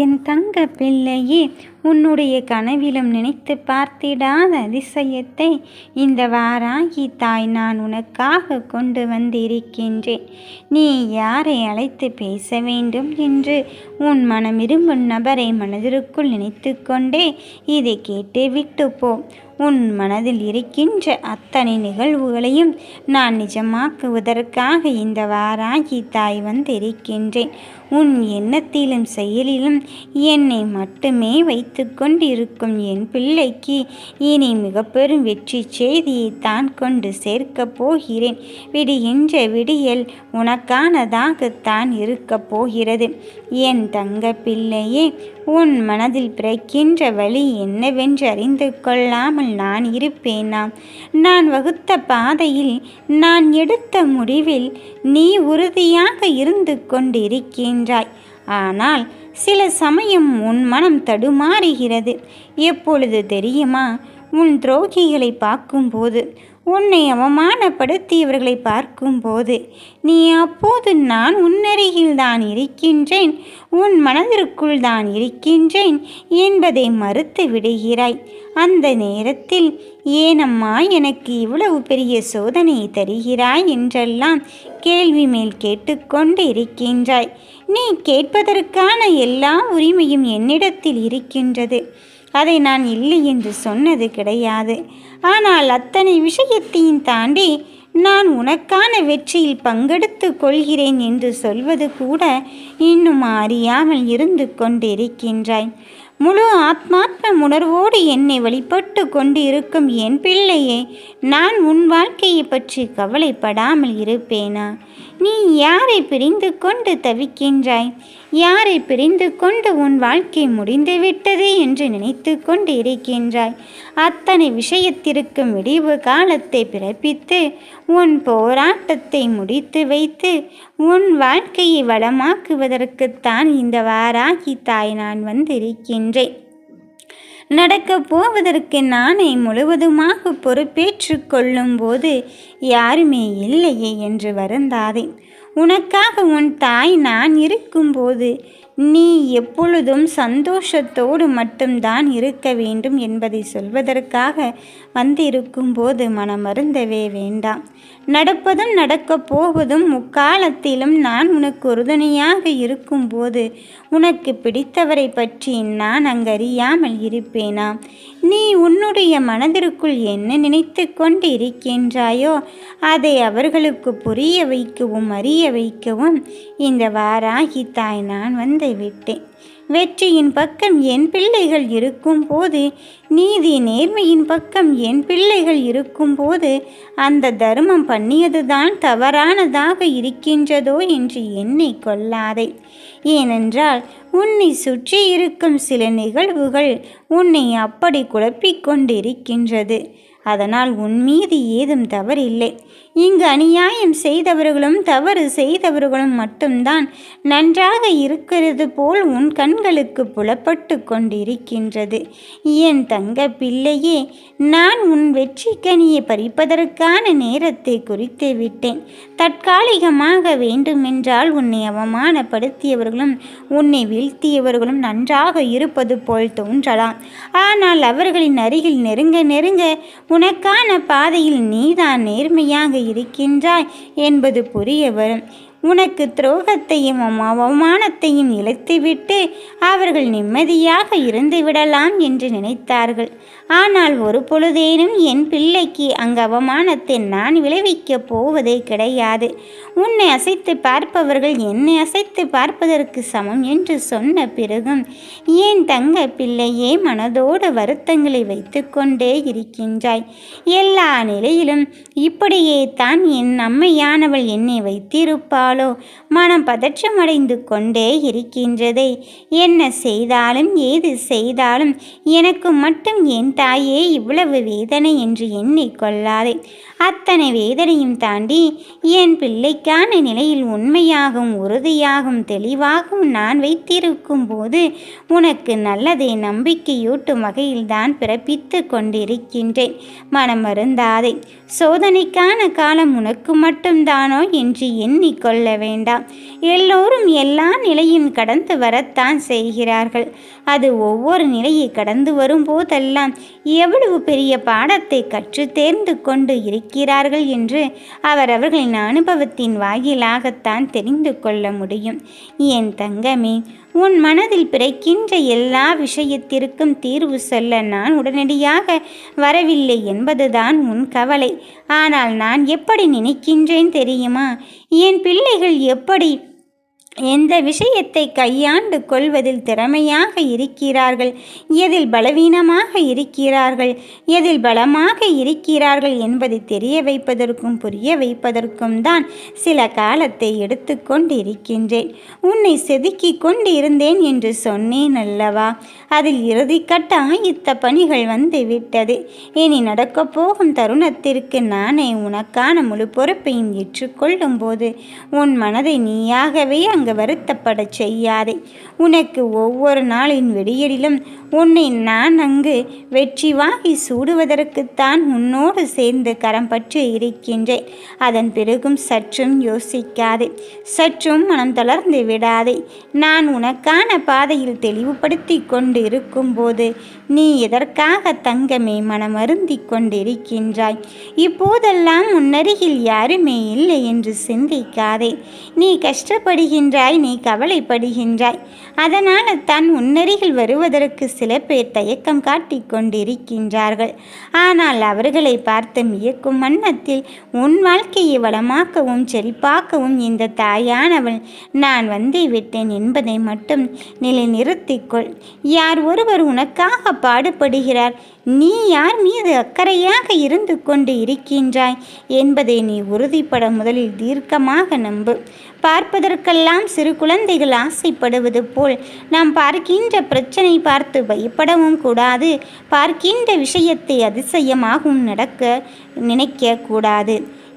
என் தங்க பிள்ளையே உன்னுடைய கனவிலும் நினைத்து பார்த்திடாத அதிசயத்தை இந்த வாராகி தாய் நான் உனக்காக கொண்டு வந்திருக்கின்றேன். நீ யாரை அழைத்து பேச வேண்டும் என்று உன் மனம் விரும்பும் நபரை மனதிற்குள் நினைத்து கொண்டே இதை கேட்டு விட்டு போ. உன் மனதில் இருக்கின்ற அத்தனை நிகழ்வுகளையும் நான் நிஜமாக்குவதற்காக இந்த வாராகி தாய் வந்திருக்கின்றேன். உன் எண்ணத்திலும் செயலிலும் என்னை மட்டுமே வைத்து கொண்டிருக்கும் என் பிள்ளைக்கு இனி மிக பெரும் வெற்றி செய்தியை தான் கொண்டு சேர்க்கப் போகிறேன். விடுகின்ற விடியல் உனக்கானதாகத்தான் இருக்கப் போகிறது. என் தங்க பிள்ளையே உன் மனதில் பிறக்கின்ற வழி என்னவென்று அறிந்து கொள்ளாமல் நான் இருப்பேனா? நான் வகுத்த பாதையில் நான் எடுத்த முடிவில் நீ உறுதியாக இருந்து கொண்டிருக்கின்றாய். ஆனால் சில சமயம் உன் மனம் தடுமாறுகிறது. எப்பொழுது தெரியுமா? உன் துரோகிகளை பார்க்கும்போது உன்னை அவமானப்படுத்தி இவர்களை பார்க்கும்போது நீ அப்போது நான் உன்னருகில் தான் இருக்கின்றேன் உன் மனதிற்குள் தான் இருக்கின்றேன் என்பதை மறுத்து விடுகிறாய். அந்த நேரத்தில் ஏனம்மா எனக்கு இவ்வளவு பெரிய சோதனை தருகிறாய் என்றெல்லாம் கேள்வி மேல் கேட்டுக்கொண்டு இருக்கின்றாய். நீ கேட்பதற்கான எல்லா உரிமையும் என்னிடத்தில் இருக்கின்றது. அதை நான் இல்லை என்று சொன்னது கிடையாது. ஆனால் அத்தனை விஷயத்தையும் தாண்டி நான் உனக்கான வெற்றியில் பங்கெடுத்து கொள்கிறேன் என்று சொல்வது கூட இன்னும் அறியாமல் இருந்து கொண்டிருக்கின்றாய். முழு ஆத்மாத்ம உணர்வோடு என்னை வழிபட்டு கொண்டு இருக்கும் என் பிள்ளையே நான் உன் வாழ்க்கையை பற்றி கவலைப்படாமல் இருப்பேனா? நீ யாரை பிரிந்து கொண்டு தவிக்கின்றாய்? யாரை பிரிந்து கொண்டு உன் வாழ்க்கை முடிந்துவிட்டது என்று நினைத்து கொண்டு இருக்கின்றாய்? அத்தனை விஷயத்திற்கும் விடிவு காலத்தை பிறப்பித்து உன் போராட்டத்தை முடித்து வைத்து உன் வாழ்க்கையை வளமாக்குவதற்குத்தான் இந்த வாராகி தாய் நான் வந்திருக்கின்றேன். நடக்கப் போவதற்கு நானே முழுவதுமாக பொறுப்பேற்று கொள்ளும்போது யாருமே இல்லையே என்று வருந்தாதேன் உனக்காக உன் தாய் நான் இருக்கும்போது நீ எப்பொழுதும் சந்தோஷத்தோடு மட்டும்தான் இருக்க வேண்டும் என்பதை சொல்வதற்காக வந்திருக்கும் போது மனமருந்தவே வேண்டாம். நடப்பதும் நடக்கப் போவதும் முக்காலத்திலும் நான் உனக்கு உறுதுணையாக இருக்கும்போது உனக்கு பிடித்தவரை பற்றி நான் அங்கறியாமல் இருப்பேனா? நீ உன்னுடைய மனதிற்குள் என்ன நினைத்து கொண்டு இருக்கின்றாயோ அதை அவர்களுக்கு புரிய வைக்கவும் அறிய வைக்கவும் இந்த வாராகி தாய் நான் வந்து விட்டேன். வெற்றியின் பக்கம் என் பிள்ளைகள் இருக்கும்போது நீதி நேர்மையின் பக்கம் என் பிள்ளைகள் இருக்கும்போது அந்த தர்மம் பண்ணியதுதான் தவறானதாக இருக்கின்றதோ என்று எண்ணி கொள்ளாதே. ஏனென்றால் உன்னை சுற்றி இருக்கும் சில நிகழ்வுகள் உன்னை அப்படி குழப்பிக் கொண்டிருக்கின்றது. அதனால் உன் மீது ஏதும் தவறில்லை. இங்கு அநியாயம் செய்தவர்களும் தவறு செய்தவர்களும் மட்டும்தான் நன்றாக இருக்கிறது போல் உன் கண்களுக்கு புலப்பட்டு கொண்டிருக்கின்றது. என் தங்க பிள்ளையே நான் உன் வெற்றிக்கனியை பறிப்பதற்கான நேரத்தை குறித்து விட்டேன். தற்காலிகமாக வேண்டுமென்றால் உன்னை அவமானப்படுத்தியவர்களும் உன்னை வீழ்த்தியவர்களும் நன்றாக இருப்பது போல் தோன்றலாம். ஆனால் அவர்களின் அருகில் நெருங்க நெருங்க உனக்கான பாதையில் நீதான் நேர்மையாக இருக்கின்றாய் என்பது புரிய வரும் உனக்கு துரோகத்தையும் அவமானத்தையும் இழைத்துவிட்டு அவர்கள் நிம்மதியாக இருந்து விடலாம் என்று நினைத்தார்கள். ஆனால் ஒரு பொழுதேனும் என் பிள்ளைக்கு அங்கு அவமானத்தை நான் விளைவிக்கப் போவதே கிடையாது. உன்னை அசைத்து பார்ப்பவர்கள் என்னை அசைத்து பார்ப்பதற்கு சமம் என்று சொன்ன பிறகும் ஏன் தங்க பிள்ளையே மனதோடு வருத்தங்களை வைத்து கொண்டே இருக்கின்றாய். எல்லா நிலையிலும் இப்படியே தான் என் அம்மையானவள் என்னை வைத்திருப்பாளோ? மனம் பதற்றமடைந்து கொண்டே இருக்கின்றதே. என்ன செய்தாலும் ஏது செய்தாலும் எனக்கு மட்டும் என் தாயே இவ்வளவு வேதனை என்று எண்ணிக்கொள்ளாதே அத்தனை வேதனையும் தாண்டி என் பிள்ளைக்கான நிலையில் உண்மையாகவும் உறுதியாகவும் தெளிவாகவும் நான் வைத்திருக்கும் போது உனக்கு நல்லதை நம்பிக்கையூட்டும் வகையில் தான் பிறப்பித்து கொண்டிருக்கின்றேன். மனம் மருந்தாதே சோதனைக்கான காலம் உனக்கு மட்டும்தானோ என்று எண்ணிக்கொள்ள கொள்ள வேண்டாம். எல்லோரும் எல்லா நிலையும் கடந்து வரத்தான் செய்கிறார்கள். அது ஒவ்வொரு நிலையை கடந்து வரும்போதெல்லாம் எவ்வளவு பெரிய பாடத்தை கற்று தேர்ந்து கொண்டு இருக்கிறார்கள் என்று அவரவர்களின் அனுபவத்தின் வாயிலாகத்தான் தெரிந்து கொள்ள முடியும். என் தங்கமே உன் மனதில் பிறக்கின்ற எல்லா விஷயத்திற்கும் தீர்வு சொல்ல நான் உடனடியாக வரவில்லை என்பதுதான் உன் கவலை. ஆனால் நான் எப்படி நினைக்கின்றேன் தெரியுமா? என் பிள்ளைகள் எப்படி எந்த விஷயத்தை கையாண்டு கொள்வதில் திறமையாக இருக்கிறார்கள்? எதில் பலவீனமாக இருக்கிறார்கள்? எதில் பலமாக இருக்கிறார்கள் என்பதை தெரிய வைப்பதற்கும் புரிய வைப்பதற்கும் தான் சில காலத்தை எடுத்துக்கொண்டு இருக்கின்றேன் உன்னை செதுக்கி கொண்டு இருந்தேன் என்று சொன்னேன் அல்லவா? அதில் இறுதிக்கட்ட ஆயுத்த பணிகள் வந்து விட்டது. இனி நடக்கப் போகும் தருணத்திற்கு நானே உனக்கான முழு பொறுப்பையும் ஏற்றுக்கொள்ளும் போது உன் மனதை நீயாகவே அங்கு அங்கு வருத்தப்படச் செய்யாதே. உனக்கு ஒவ்வொரு நாளின் வெடியடிலும் உன்னை நான் அங்கு வெற்றி வாங்கி சூடுவதற்குத்தான் உன்னோடு சேர்ந்து கரம் பற்றி இருக்கின்றேன். அதன் பிறகும் சற்றும் யோசிக்காதே. சற்றும் மனம் தளர்ந்து விடாதே. நான் உனக்கான பாதையில் தெளிவுபடுத்தி கொண்டு இருக்கும்போது நீ எதற்காக தங்கமே மனமருந்தி கொண்டிருக்கின்றாய்? இப்போதெல்லாம் உன்னருகில் யாருமே இல்லை என்று சிந்திக்காதே. நீ கஷ்டப்படுகின்றாய் நீ கவலைப்படுகின்றாய். அதனால் தான் உன்னருகில் வருவதற்கு சில பேர் தயக்கம் காட்டிக் கொண்டிருக்கின்றார்கள். ஆனால் அவர்களை பார்த்து மியக்கும் வண்ணத்தில் உன் வாழ்க்கையை வளமாக்கவும் செழிப்பாக்கவும் இந்த தாயானவள் நான் வந்து விட்டேன் என்பதை மட்டும் நிலைநிறுத்திக்கொள் யார் ஒருவர் உனக்காக பாடுபடுகிறார். நீ யார் மீது அக்கறையாக இருந்து கொண்டு இருக்கின்றாய் என்பதை நீ உறுதிப்பட முதலில் தீர்க்கமாக நம்பு. பார்ப்பதற்கெல்லாம் சிறு குழந்தைகள் ஆசைப்படுவது போல் நாம் பார்க்கின்ற பிரச்சனை பார்த்து பயப்படவும் கூடாது. பார்க்கின்ற விஷயத்தை அதிசயமாகவும் நடக்க நினைக்க கூடாது.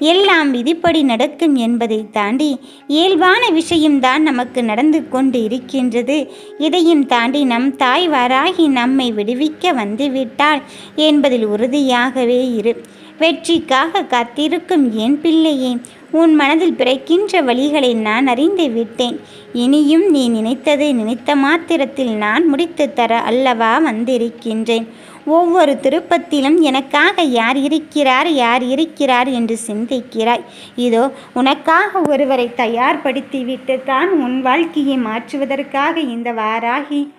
எல்லாம் விதிப்படி நடக்கும் என்பதை தாண்டி இயல்பான விஷயம்தான் நமக்கு நடந்து கொண்டு இருக்கின்றது. இதையும் தாண்டி நம் தாய் வாராகி நம்மை விடுவிக்க வந்துவிட்டாள் என்பதில் உறுதியாகவே இரு. வெற்றிக்காக காத்திருக்கும் என் பிள்ளையே உன் மனதில் பிறக்கின்ற வழிகளை நான் அறிந்து விட்டேன். இனியும் நீ நினைத்ததை நினைத்த மாத்திரத்தில் நான் முடித்து தர அல்லவா வந்திருக்கின்றேன். ஒவ்வொரு திருப்பத்திலும் எனக்காக யார் இருக்கிறார் யார் இருக்கிறார் என்று சிந்திக்கிறாய். இதோ உனக்காக ஒருவரை தயார்படுத்திவிட்டு தான் உன் வாழ்க்கையை மாற்றுவதற்காக இந்த வாராகி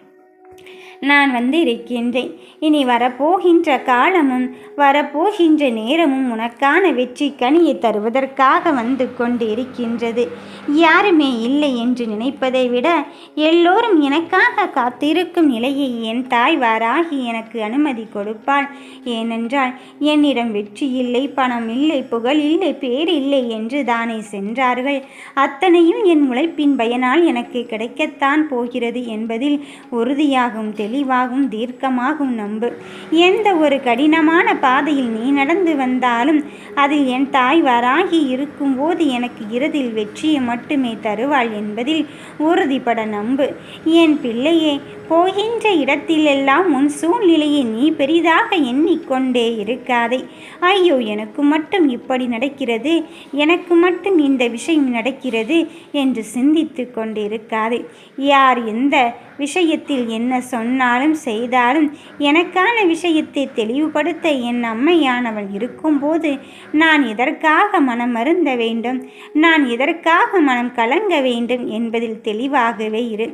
நான் வந்து இருக்கின்றேன் இனி வரப்போகின்ற காலமும் வரப்போகின்ற நேரமும் உனக்கான வெற்றி கனியை தருவதற்காக வந்து கொண்டு இருக்கின்றது யாருமே இல்லை என்று நினைப்பதை விட எல்லோரும் எனக்காக காத்திருக்கும் நிலையை என் தாய் வாராகி எனக்கு அனுமதி கொடுப்பாள். ஏனென்றால் என்னிடம் வெற்றி இல்லை பணம் இல்லை புகழ் இல்லை பேர் இல்லை என்று தானே சென்றார்கள். அத்தனையும் என் உழைப்பின் பயனால் எனக்கு கிடைக்கத்தான் போகிறது என்பதில் உறுதியாகும் தெளிவு தெளிவாகும் தீர்க்கமாகும் நம்பு. எந்த ஒரு கடினமான பாதையில் நீ நடந்து வந்தாலும் அதில் என் தாய் வராகி இருக்கும்போது எனக்கு இறுதியில் வெற்றியை மட்டுமே தருவாள் என்பதில் உறுதிப்பட நம்பு. என் பிள்ளையே போகின்ற இடத்திலெல்லாம் உன் சூழ்நிலையை நீ பெரிதாக எண்ணிக்கொண்டே இருக்காதே. ஐயோ எனக்கு மட்டும் இப்படி நடக்கிறது எனக்கு மட்டும் இந்த விஷயம் நடக்கிறது என்று சிந்தித்து கொண்டிருக்காதே. யார் எந்த விஷயத்தில் என்ன சொன்னாலும் செய்தாலும் எனக்கான விஷயத்தை தெளிவுபடுத்த என் அம்மையானவள் இருக்கும்போது நான் எதற்காக மனம் மருந்த வேண்டும் நான் எதற்காக மனம் கலங்க வேண்டும் என்பதில் தெளிவாகவே இரு.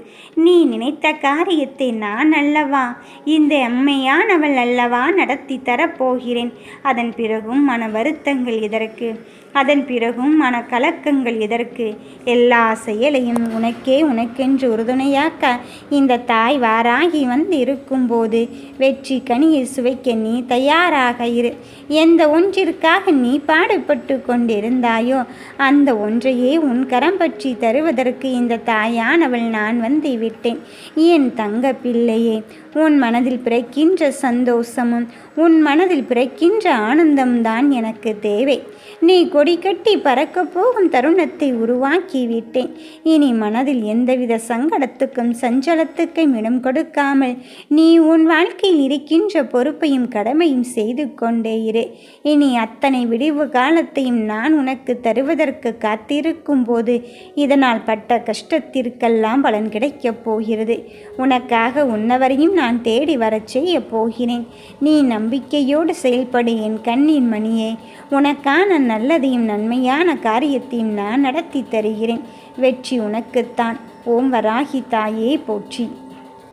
நீ நினைத்த காரியத்தை நான் அல்லவா? இந்த அம்மையானவள் அல்லவா நடத்தி தரப்போகிறேன் அதன் பிறகும் மன வருத்தங்கள் இதற்கு அதன் பிறகும் மன கலக்கங்கள் எதற்கு? எல்லா செயலையும் உனக்கே உனக்கென்று உறுதுணையாக்க இந்த தாய் வாராகி வந்து இருக்கும்போது வெற்றி கனியை சுவைக்க நீ தயாராக இரு. எந்த ஒன்றிற்காக நீ பாடுபட்டு கொண்டிருந்தாயோ அந்த ஒன்றையே உன் கரம் பற்றி தருவதற்கு இந்த தாயானவள் நான் வந்து விட்டேன். என் தங்க தங்க பிள்ளையே உன் மனதில் பிறக்கின்ற சந்தோஷமும் உன் மனதில் பிறக்கின்ற ஆனந்தம்தான் எனக்கு தேவை. நீ கொடி கட்டி பறக்கப் போகும் தருணத்தை உருவாக்கி விட்டேன் இனி மனதில் எந்தவித சங்கடத்துக்கும் சஞ்சலத்துக்கும் இடம் கொடுக்காமல் நீ உன் வாழ்க்கையில் இருக்கின்ற பொறுப்பையும் கடமையும் செய்து கொண்டே இரு. இனி அத்தனை விடிவு காலத்தையும் நான் உனக்கு தருவதற்கு காத்திருக்கும் போது இதனால் பட்ட கஷ்டத்திற்கெல்லாம் பலன் கிடைக்கப் போகிறது. உனக்காக உன்னவரையும் நான் தேடி வரச் செய்ய போகிறேன். நீ நம்பிக்கையோடு செயல்படு என் கண்ணின் மணியே. உனக்கான நல்லதையும் நன்மையான காரியத்தையும் நான் நடத்தி தருகிறேன். வெற்றி உனக்குத்தான் ஓம் வராகி தாயே போற்றி.